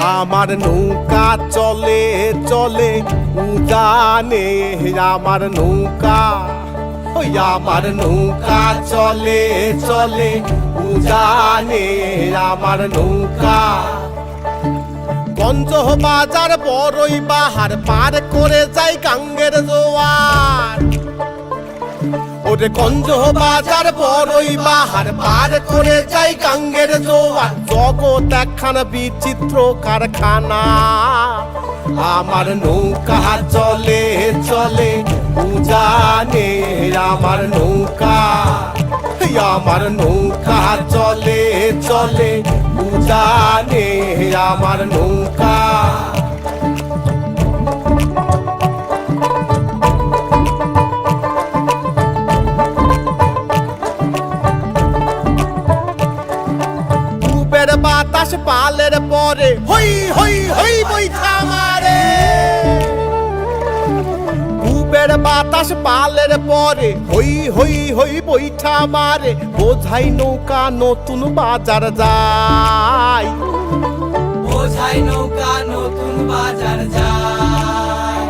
আমার নৌকা চলে চলে উদানে আমার নৌকা, ওই আমার নৌকা চলে চলে উদানে আমার নৌকা। গঞ্জ বাজার বড়ই বাহার পার করে যাই গাঙ্গের জোয়ার। ওরে গঞ্জ বাজার বড়ই বাহার পার করে যাই গাঙ্গের জোয়ার। জগৎ একখানা বিচিত্র কারখানা। আমার নৌকা চলে চলে উজানে আমার নৌকা। আমার নৌকা চলে চলে উজানে আমার নৌকা। পালের পরে। হই হই হই বইথা মারে। ডুবের বাতাস পালের পরে। হই হই হই বইঠা মারে। বোঝাই নৌকা নতুন বাজার যায়। বোঝাই নৌকা নতুন বাজার যায়।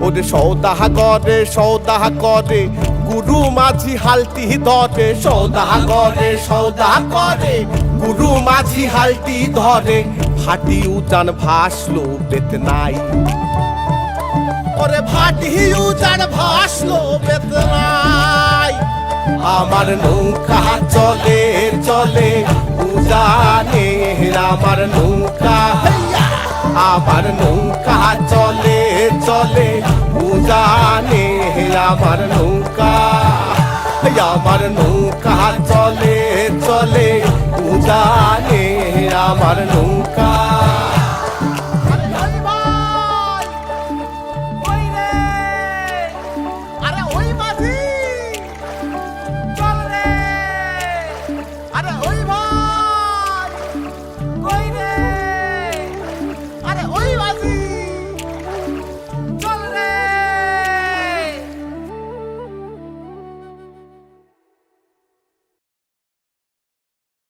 ওরে সৌদাহ করে সৌদাহ করে। গুরু মাঝি হালতি ধরে সৌদাহ করে সৌদাহ করে। গুরু মাঝি হালতি ধরে, ভাটি উজান ভাসলো, বেত নাই। ওরে ভাটি উজান ভাসলো, বেত নাই। আমার নৌকা চলে চলে, উজানে, আমার নৌকা! আমার নৌকা চলে চলে, উজানে, আমার নৌকা। আমার নৌকা চলে চলে উদানে আমার নৌকা। আরে